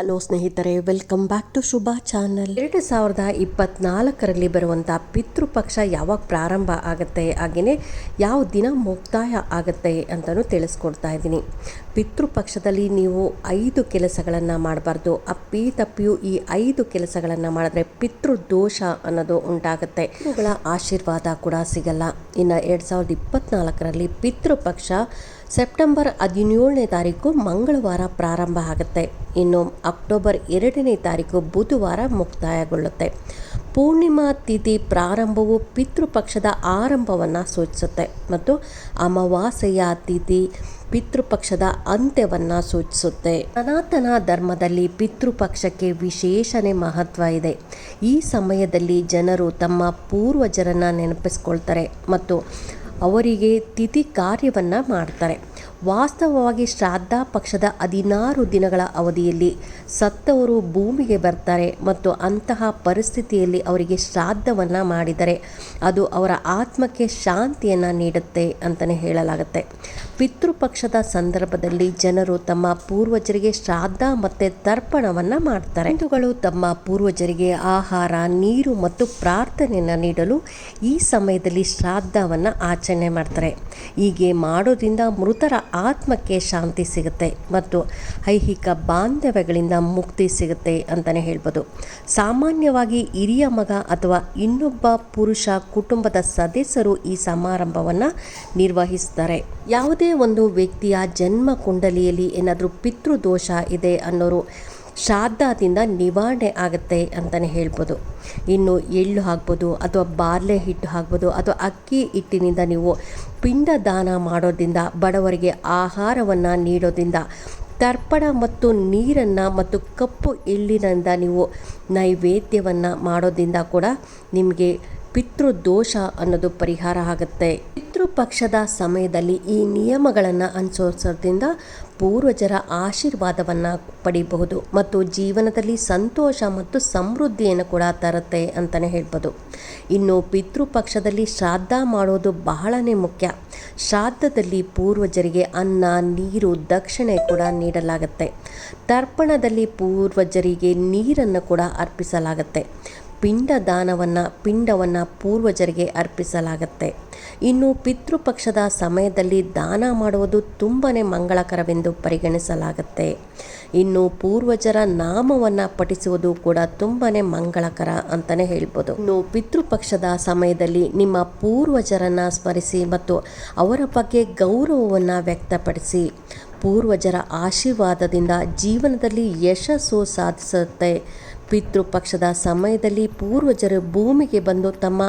Hello ಸ್ನೇಹಿತರೆ welcome back to Shubha channel ಎರಡು ಸಾವಿರದ ಇಪ್ಪತ್ನಾಲ್ಕರಲ್ಲಿ ಬರುವಂಥ ಪಿತೃಪಕ್ಷ ಯಾವಾಗ ಪ್ರಾರಂಭ ಆಗುತ್ತೆ ಹಾಗೆಯೇ ಯಾವ ದಿನ ಮುಕ್ತಾಯ ಆಗುತ್ತೆ ಅಂತಲೂ ತಿಳಿಸ್ಕೊಡ್ತಾ ಇದ್ದೀನಿ. ಪಿತೃಪಕ್ಷದಲ್ಲಿ ನೀವು ಐದು ಕೆಲಸಗಳನ್ನು ಮಾಡಬಾರ್ದು. ಅಪ್ಪಿ ತಪ್ಪಿಯು ಈ ಐದು ಕೆಲಸಗಳನ್ನು ಮಾಡಿದ್ರೆ ಪಿತೃದೋಷ ಅನ್ನೋದು ಉಂಟಾಗುತ್ತೆ. ಇವುಗಳ ಆಶೀರ್ವಾದ ಕೂಡ ಸಿಗಲ್ಲ. ಇನ್ನು ಎರಡು ಸಾವಿರದ ಇಪ್ಪತ್ನಾಲ್ಕರಲ್ಲಿ ಪಿತೃಪಕ್ಷ ಸೆಪ್ಟೆಂಬರ್ ಹದಿನೇಳನೇ ತಾರೀಕು ಮಂಗಳವಾರ ಪ್ರಾರಂಭ ಆಗುತ್ತೆ. ಇನ್ನು ಅಕ್ಟೋಬರ್ ಎರಡನೇ ತಾರೀಕು ಬುಧವಾರ ಮುಕ್ತಾಯಗೊಳ್ಳುತ್ತೆ. ಪೂರ್ಣಿಮಾ ತಿಥಿ ಪ್ರಾರಂಭವು ಪಿತೃಪಕ್ಷದ ಆರಂಭವನ್ನು ಸೂಚಿಸುತ್ತೆ ಮತ್ತು ಅಮಾವಾಸ್ಯೆಯ ತಿಥಿ ಪಿತೃಪಕ್ಷದ ಅಂತ್ಯವನ್ನು ಸೂಚಿಸುತ್ತೆ. ಸನಾತನ ಧರ್ಮದಲ್ಲಿ ಪಿತೃಪಕ್ಷಕ್ಕೆ ವಿಶೇಷನೇ ಮಹತ್ವ ಇದೆ. ಈ ಸಮಯದಲ್ಲಿ ಜನರು ತಮ್ಮ ಪೂರ್ವಜರನ್ನು ನೆನಪಿಸ್ಕೊಳ್ತಾರೆ ಮತ್ತು ಅವರಿಗೆ ತಿಥಿ ಕಾರ್ಯವನ್ನು ಮಾಡ್ತಾರೆ. ವಾಸ್ತವವಾಗಿ ಶ್ರಾದ್ದ ಪಕ್ಷದ ಹದಿನಾರು ದಿನಗಳ ಅವಧಿಯಲ್ಲಿ ಸತ್ತವರು ಭೂಮಿಗೆ ಬರ್ತಾರೆ ಮತ್ತು ಅಂತಹ ಪರಿಸ್ಥಿತಿಯಲ್ಲಿ ಅವರಿಗೆ ಶ್ರಾದ್ದವನ್ನು ಮಾಡಿದರೆ ಅದು ಅವರ ಆತ್ಮಕ್ಕೆ ಶಾಂತಿಯನ್ನು ನೀಡುತ್ತೆ ಅಂತಲೇ ಹೇಳಲಾಗುತ್ತೆ. ಪಿತೃಪಕ್ಷದ ಸಂದರ್ಭದಲ್ಲಿ ಜನರು ತಮ್ಮ ಪೂರ್ವಜರಿಗೆ ಶ್ರಾದ್ದ ಮತ್ತು ತರ್ಪಣವನ್ನು ಮಾಡ್ತಾರೆ. ಹಿಂದೂಗಳು ತಮ್ಮ ಪೂರ್ವಜರಿಗೆ ಆಹಾರ, ನೀರು ಮತ್ತು ಪ್ರಾರ್ಥನೆಯನ್ನು ನೀಡಲು ಈ ಸಮಯದಲ್ಲಿ ಶ್ರಾದ್ದವನ್ನು ಆಚರಣೆ ಮಾಡ್ತಾರೆ. ಹೀಗೆ ಮಾಡೋದ್ರಿಂದ ಮೃತರ ಆತ್ಮಕ್ಕೆ ಶಾಂತಿ ಸಿಗುತ್ತೆ ಮತ್ತು ಐಹಿಕ ಬಾಂಧವ್ಯಗಳಿಂದ ಮುಕ್ತಿ ಸಿಗುತ್ತೆ ಅಂತಲೇ ಹೇಳ್ಬೋದು. ಸಾಮಾನ್ಯವಾಗಿ ಹಿರಿಯ ಮಗ ಅಥವಾ ಇನ್ನೊಬ್ಬ ಪುರುಷ ಕುಟುಂಬದ ಸದಸ್ಯರು ಈ ಸಮಾರಂಭವನ್ನು ನಿರ್ವಹಿಸ್ತಾರೆ. ಯಾವುದೇ ಒಂದು ವ್ಯಕ್ತಿಯ ಜನ್ಮ ಕುಂಡಲಿಯಲ್ಲಿ ಏನಾದರೂ ಪಿತೃದೋಷ ಇದೆ ಅನ್ನೋರು ಶ್ರಾದ್ದದಿಂದ ನಿವಾರಣೆ ಆಗುತ್ತೆ ಅಂತಲೇ ಹೇಳ್ಬೋದು. ಇನ್ನು ಎಳ್ಳು ಹಾಕ್ಬೋದು, ಅಥವಾ ಬಾರ್ಲೆ ಹಿಟ್ಟು ಹಾಕ್ಬೋದು, ಅಥವಾ ಅಕ್ಕಿ ಹಿಟ್ಟಿನಿಂದ ನೀವು ಪಿಂಡ ದಾನ ಮಾಡೋದ್ರಿಂದ, ಬಡವರಿಗೆ ಆಹಾರವನ್ನು ನೀಡೋದ್ರಿಂದ ತರ್ಪಣ ಮತ್ತು ನೀರನ್ನು ಮತ್ತು ಕಪ್ಪು ಎಳ್ಳಿನಿಂದ ನೀವು ನೈವೇದ್ಯವನ್ನು ಮಾಡೋದ್ರಿಂದ ಕೂಡ ನಿಮಗೆ ಪಿತೃದೋಷ ಅನ್ನೋದು ಪರಿಹಾರ ಆಗುತ್ತೆ. ಪಿತೃಪಕ್ಷದ ಸಮಯದಲ್ಲಿ ಈ ನಿಯಮಗಳನ್ನು ಅನುಸರಿಸೋದ್ರಿಂದ ಪೂರ್ವಜರ ಆಶೀರ್ವಾದವನ್ನು ಪಡಿಬಹುದು ಮತ್ತು ಜೀವನದಲ್ಲಿ ಸಂತೋಷ ಮತ್ತು ಸಮೃದ್ಧಿಯನ್ನು ಕೂಡ ತರುತ್ತೆ ಅಂತಲೇ ಹೇಳ್ಬೋದು. ಇನ್ನು ಪಿತೃಪಕ್ಷದಲ್ಲಿ ಶ್ರಾದ್ದ ಮಾಡೋದು ಬಹಳನೇ ಮುಖ್ಯ. ಶ್ರಾದ್ದದಲ್ಲಿ ಪೂರ್ವಜರಿಗೆ ಅನ್ನ, ನೀರು, ದಕ್ಷಿಣೆ ಕೂಡ ನೀಡಲಾಗುತ್ತೆ. ತರ್ಪಣದಲ್ಲಿ ಪೂರ್ವಜರಿಗೆ ನೀರನ್ನು ಕೂಡ ಅರ್ಪಿಸಲಾಗುತ್ತೆ. ಪಿಂಡ ದಾನವನ್ನು ಪಿಂಡವನ್ನು ಪೂರ್ವಜರಿಗೆ ಅರ್ಪಿಸಲಾಗುತ್ತೆ. ಇನ್ನು ಪಿತೃಪಕ್ಷದ ಸಮಯದಲ್ಲಿ ದಾನ ಮಾಡುವುದು ತುಂಬನೇ ಮಂಗಳಕರವೆಂದು ಪರಿಗಣಿಸಲಾಗುತ್ತೆ. ಇನ್ನು ಪೂರ್ವಜರ ನಾಮವನ್ನು ಪಠಿಸುವುದು ಕೂಡ ತುಂಬನೇ ಮಂಗಳಕರ ಅಂತಲೇ ಹೇಳ್ಬೋದು. ಇನ್ನು ಪಿತೃಪಕ್ಷದ ಸಮಯದಲ್ಲಿ ನಿಮ್ಮ ಪೂರ್ವಜರನ್ನು ಸ್ಮರಿಸಿ ಮತ್ತು ಅವರ ಬಗ್ಗೆ ಗೌರವವನ್ನು ವ್ಯಕ್ತಪಡಿಸಿ ಪೂರ್ವಜರ ಆಶೀರ್ವಾದದಿಂದ ಜೀವನದಲ್ಲಿ ಯಶಸ್ಸು ಸಾಧಿಸುತ್ತೆ ಪಿತೃಪಕ್ಷದ ಸಮಯದಲ್ಲಿ ಪೂರ್ವಜರು ಭೂಮಿಗೆ ಬಂದು ತಮ್ಮ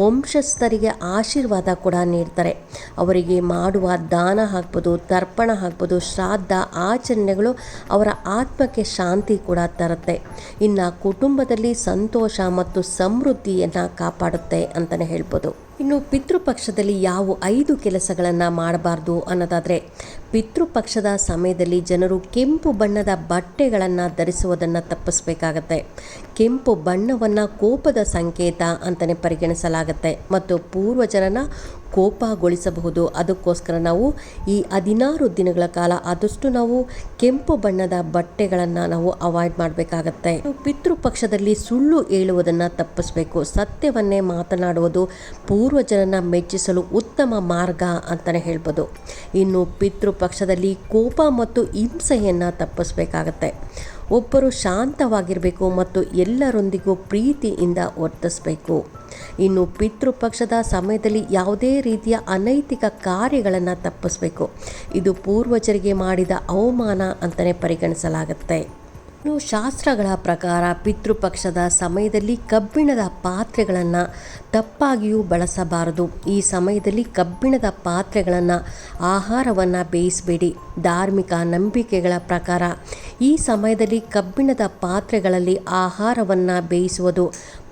ವಂಶಸ್ಥರಿಗೆ ಆಶೀರ್ವಾದ ಕೂಡ ನೀಡ್ತಾರೆ. ಅವರಿಗೆ ಮಾಡುವ ದಾನ ಹಾಕ್ಬೋದು ತರ್ಪಣ ಹಾಕ್ಬೋದು ಶ್ರಾದ್ದ ಆಚರಣೆಗಳು ಅವರ ಆತ್ಮಕ್ಕೆ ಶಾಂತಿ ಕೂಡ ತರುತ್ತೆ. ಇನ್ನು ಕುಟುಂಬದಲ್ಲಿ ಸಂತೋಷ ಮತ್ತು ಸಮೃದ್ಧಿಯನ್ನು ಕಾಪಾಡುತ್ತೆ ಅಂತಲೇ ಹೇಳ್ಬೋದು. ಇನ್ನು ಪಿತೃಪಕ್ಷದಲ್ಲಿ ಯಾವ ಐದು ಕೆಲಸಗಳನ್ನು ಮಾಡಬಾರ್ದು ಅನ್ನೋದಾದರೆ, ಪಿತೃಪಕ್ಷದ ಸಮಯದಲ್ಲಿ ಜನರು ಕೆಂಪು ಬಣ್ಣದ ಬಟ್ಟೆಗಳನ್ನು ಧರಿಸುವುದನ್ನು ತಪ್ಪಿಸಬೇಕಾಗತ್ತೆ. ಕೆಂಪು ಬಣ್ಣವನ್ನು ಕೋಪದ ಸಂಕೇತ ಅಂತಲೇ ಪರಿಗಣಿಸಲಾಗುತ್ತೆ. ಮತ್ತು ಪೂರ್ವಜರನ್ನು ಕೋಪಗೊಳಿಸಬಹುದು. ಅದಕ್ಕೋಸ್ಕರ ನಾವು ಈ ಹದಿನಾರು ದಿನಗಳ ಕಾಲ ಆದಷ್ಟು ನಾವು ಕೆಂಪು ಬಣ್ಣದ ಬಟ್ಟೆಗಳನ್ನು ನಾವು ಅವಾಯ್ಡ್ ಮಾಡಬೇಕಾಗತ್ತೆ. ಪಿತೃಪಕ್ಷದಲ್ಲಿ ಸುಳ್ಳು ಹೇಳುವುದನ್ನು ತಪ್ಪಿಸಬೇಕು. ಸತ್ಯವನ್ನೇ ಮಾತನಾಡುವುದು ಪೂರ್ವಜರನ್ನು ಮೆಚ್ಚಿಸಲು ಉತ್ತಮ ಮಾರ್ಗ ಅಂತಲೇ ಹೇಳ್ಬೋದು. ಇನ್ನು ಪಿತೃಪಕ್ಷದಲ್ಲಿ ಕೋಪ ಮತ್ತು ಹಿಂಸೆಯನ್ನು ತಪ್ಪಿಸಬೇಕಾಗತ್ತೆ. ಒಬ್ಬರು ಶಾಂತವಾಗಿರಬೇಕು ಮತ್ತು ಎಲ್ಲರೊಂದಿಗೂ ಪ್ರೀತಿಯಿಂದ ವರ್ತಿಸಬೇಕು. ಇನ್ನು ಪಿತೃಪಕ್ಷದ ಸಮಯದಲ್ಲಿ ಯಾವುದೇ ರೀತಿಯ ಅನೈತಿಕ ಕಾರ್ಯಗಳನ್ನು ತಪ್ಪಿಸಬೇಕು. ಇದು ಪೂರ್ವಜರಿಗೆ ಮಾಡಿದ ಅವಮಾನ ಅಂತಲೇ ಪರಿಗಣಿಸಲಾಗುತ್ತೆ ಇನ್ನು ಶಾಸ್ತ್ರಗಳ ಪ್ರಕಾರ ಪಿತೃಪಕ್ಷದ ಸಮಯದಲ್ಲಿ ಕಬ್ಬಿಣದ ಪಾತ್ರೆಗಳನ್ನು ತಪ್ಪಾಗಿಯೂ ಬಳಸಬಾರದು. ಈ ಸಮಯದಲ್ಲಿ ಕಬ್ಬಿಣದ ಪಾತ್ರೆಗಳನ್ನು ಆಹಾರವನ್ನು ಬೇಯಿಸಬೇಡಿ. ಧಾರ್ಮಿಕ ನಂಬಿಕೆಗಳ ಪ್ರಕಾರ ಈ ಸಮಯದಲ್ಲಿ ಕಬ್ಬಿಣದ ಪಾತ್ರೆಗಳಲ್ಲಿ ಆಹಾರವನ್ನು ಬೇಯಿಸುವುದು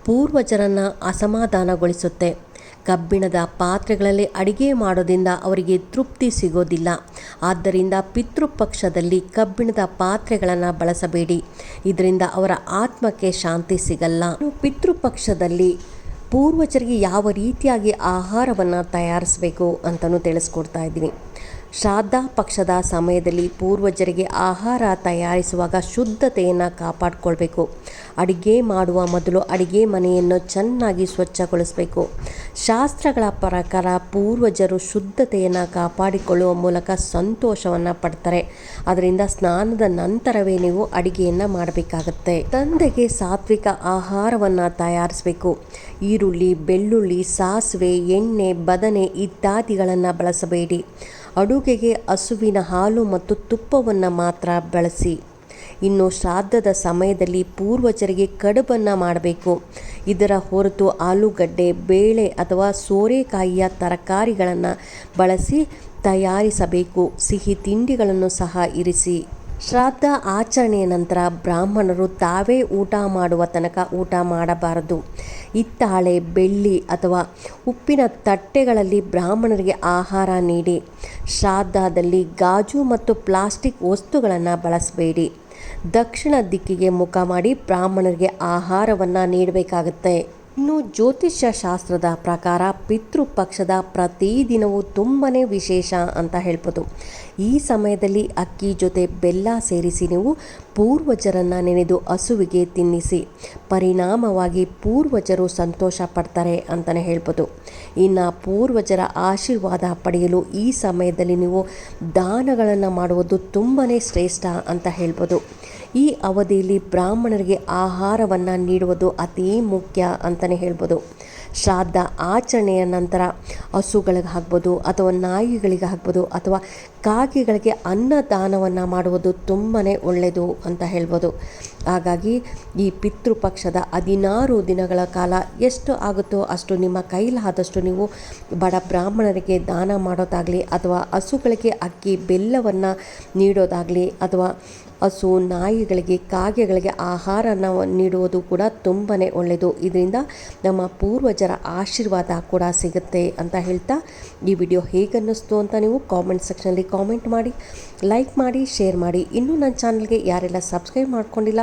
ಪೂರ್ವಜರನ್ನು ಅಸಮಾಧಾನಗೊಳಿಸುತ್ತೆ. ಕಬ್ಬಿಣದ ಪಾತ್ರೆಗಳಲ್ಲಿ ಅಡಿಗೆ ಮಾಡೋದ್ರಿಂದ ಅವರಿಗೆ ತೃಪ್ತಿ ಸಿಗೋದಿಲ್ಲ. ಆದ್ದರಿಂದ ಪಿತೃಪಕ್ಷದಲ್ಲಿ ಕಬ್ಬಿಣದ ಪಾತ್ರೆಗಳನ್ನು ಬಳಸಬೇಡಿ. ಇದರಿಂದ ಅವರ ಆತ್ಮಕ್ಕೆ ಶಾಂತಿ ಸಿಗಲ್ಲ. ಪಿತೃಪಕ್ಷದಲ್ಲಿ ಪೂರ್ವಜರಿಗೆ ಯಾವ ರೀತಿಯಾಗಿ ಆಹಾರವನ್ನು ತಯಾರಿಸಬೇಕು ಅಂತಲೂ ತಿಳಿಸ್ಕೊಡ್ತಾ ಇದ್ದೀನಿ. ಶ್ರಾದ್ದ ಪಕ್ಷದ ಸಮಯದಲ್ಲಿ ಪೂರ್ವಜರಿಗೆ ಆಹಾರ ತಯಾರಿಸುವಾಗ ಶುದ್ಧತೆಯನ್ನು ಕಾಪಾಡಿಕೊಳ್ಬೇಕು. ಅಡಿಗೆ ಮಾಡುವ ಮೊದಲು ಅಡಿಗೆ ಮನೆಯನ್ನು ಚೆನ್ನಾಗಿ ಸ್ವಚ್ಛಗೊಳಿಸಬೇಕು. ಶಾಸ್ತ್ರಗಳ ಪ್ರಕಾರ ಪೂರ್ವಜರು ಶುದ್ಧತೆಯನ್ನು ಕಾಪಾಡಿಕೊಳ್ಳುವ ಮೂಲಕ ಸಂತೋಷವನ್ನು ಪಡ್ತಾರೆ. ಅದರಿಂದ ಸ್ನಾನದ ನಂತರವೇ ನೀವು ಅಡಿಗೆಯನ್ನು ಮಾಡಬೇಕಾಗತ್ತೆ. ತಂದೆಗೆ ಸಾತ್ವಿಕ ಆಹಾರವನ್ನು ತಯಾರಿಸಬೇಕು. ಈರುಳ್ಳಿ, ಬೆಳ್ಳುಳ್ಳಿ, ಸಾಸಿವೆ, ಎಣ್ಣೆ, ಬದನೆ ಇತ್ಯಾದಿಗಳನ್ನು ಬಳಸಬೇಡಿ. ಅಡುಗೆಗೆ ಹಸುವಿನ ಹಾಲು ಮತ್ತು ತುಪ್ಪವನ್ನು ಮಾತ್ರ ಬಳಸಿ. ಇನ್ನು ಶ್ರಾದ್ದದ ಸಮಯದಲ್ಲಿ ಪೂರ್ವಜರಿಗೆ ಕಡುಬನ್ನು ಮಾಡಬೇಕು. ಇದರ ಹೊರತು ಆಲೂಗಡ್ಡೆ, ಬೇಳೆ ಅಥವಾ ಸೋರೆಕಾಯಿಯ ತರಕಾರಿಗಳನ್ನು ಬಳಸಿ ತಯಾರಿಸಬೇಕು. ಸಿಹಿ ತಿಂಡಿಗಳನ್ನು ಸಹ ಇರಿಸಿ. ಶ್ರಾದ್ದ ಆಚರಣೆಯ ನಂತರ ಬ್ರಾಹ್ಮಣರು ತಾವೇ ಊಟ ಮಾಡುವ ತನಕ ಊಟ ಮಾಡಬಾರದು. ಹಿತ್ತಾಳೆ, ಬೆಳ್ಳಿ ಅಥವಾ ಉಪ್ಪಿನ ತಟ್ಟೆಗಳಲ್ಲಿ ಬ್ರಾಹ್ಮಣರಿಗೆ ಆಹಾರ ನೀಡಿ. ಶ್ರಾದ್ದದಲ್ಲಿ ಗಾಜು ಮತ್ತು ಪ್ಲಾಸ್ಟಿಕ್ ವಸ್ತುಗಳನ್ನು ಬಳಸಬೇಡಿ. ದಕ್ಷಿಣ ದಿಕ್ಕಿಗೆ ಮುಖ ಮಾಡಿ ಬ್ರಾಹ್ಮಣರಿಗೆ ಆಹಾರವನ್ನು ನೀಡಬೇಕಾಗುತ್ತೆ. ಇನ್ನು ಜ್ಯೋತಿಷ್ಯ ಶಾಸ್ತ್ರದ ಪ್ರಕಾರ ಪಿತೃಪಕ್ಷದ ಪ್ರತಿದಿನವೂ ತುಂಬಾ ವಿಶೇಷ ಅಂತ ಹೇಳ್ಬೋದು. ಈ ಸಮಯದಲ್ಲಿ ಅಕ್ಕಿ ಜೊತೆ ಬೆಲ್ಲ ಸೇರಿಸಿ ನೀವು ಪೂರ್ವಜರನ್ನು ನೆನೆದು ಹಸುವಿಗೆ ತಿನ್ನಿಸಿ. ಪರಿಣಾಮವಾಗಿ ಪೂರ್ವಜರು ಸಂತೋಷ ಪಡ್ತಾರೆ ಅಂತಲೇ ಹೇಳ್ಬೋದು. ಇನ್ನು ಪೂರ್ವಜರ ಆಶೀರ್ವಾದ ಪಡೆಯಲು ಈ ಸಮಯದಲ್ಲಿ ನೀವು ದಾನಗಳನ್ನು ಮಾಡುವುದು ತುಂಬಾ ಶ್ರೇಷ್ಠ ಅಂತ ಹೇಳ್ಬೋದು. ಈ ಅವಧಿಯಲ್ಲಿ ಬ್ರಾಹ್ಮಣರಿಗೆ ಆಹಾರವನ್ನು ನೀಡುವುದು ಅತೀ ಮುಖ್ಯ ಅಂತಲೇ ಹೇಳ್ಬೋದು. ಶ್ರಾದ್ದ ಆಚರಣೆಯ ನಂತರ ಹಸುಗಳಿಗೆ ಹಾಕ್ಬೋದು ಅಥವಾ ನಾಯಿಗಳಿಗೆ ಹಾಕ್ಬೋದು ಅಥವಾ ಕಾಗೆಗಳಿಗೆ ಅನ್ನದಾನವನ್ನು ಮಾಡುವುದು ತುಂಬಾ ಒಳ್ಳೆಯದು ಅಂತ ಹೇಳ್ಬೋದು. ಹಾಗಾಗಿ ಈ ಪಿತೃಪಕ್ಷದ ಹದಿನಾರು ದಿನಗಳ ಕಾಲ ಎಷ್ಟು ಆಗುತ್ತೋ ಅಷ್ಟು ನಿಮ್ಮ ಕೈಲಾದಷ್ಟು ನೀವು ಬಡ ಬ್ರಾಹ್ಮಣರಿಗೆ ದಾನ ಮಾಡೋದಾಗಲಿ ಅಥವಾ ಹಸುಗಳಿಗೆ ಅಕ್ಕಿ, ಬೆಲ್ಲವನ್ನು ನೀಡೋದಾಗಲಿ ಅಥವಾ ಹಸು, ನಾಯಿಗಳಿಗೆ, ಕಾಗೆಗಳಿಗೆ ಆಹಾರನ ನೀಡುವುದು ಕೂಡ ತುಂಬಾ ಒಳ್ಳೆಯದು. ಇದರಿಂದ ನಮ್ಮ ಪೂರ್ವಜರ ಆಶೀರ್ವಾದ ಕೂಡ ಸಿಗುತ್ತೆ ಅಂತ ಹೇಳ್ತಾ ಈ ವಿಡಿಯೋ ಹೇಗನ್ನಿಸ್ತು ಅಂತ ನೀವು ಕಾಮೆಂಟ್ ಸೆಕ್ಷನಲ್ಲಿ ಕಾಮೆಂಟ್ ಮಾಡಿ ಲೈಕ್ ಮಾಡಿ ಶೇರ್ ಮಾಡಿ. ಇನ್ನೂ ನನ್ನ ಚಾನಲ್ಗೆ ಯಾರೆಲ್ಲ ಸಬ್ಸ್ಕ್ರೈಬ್ ಮಾಡ್ಕೊಂಡಿಲ್ಲ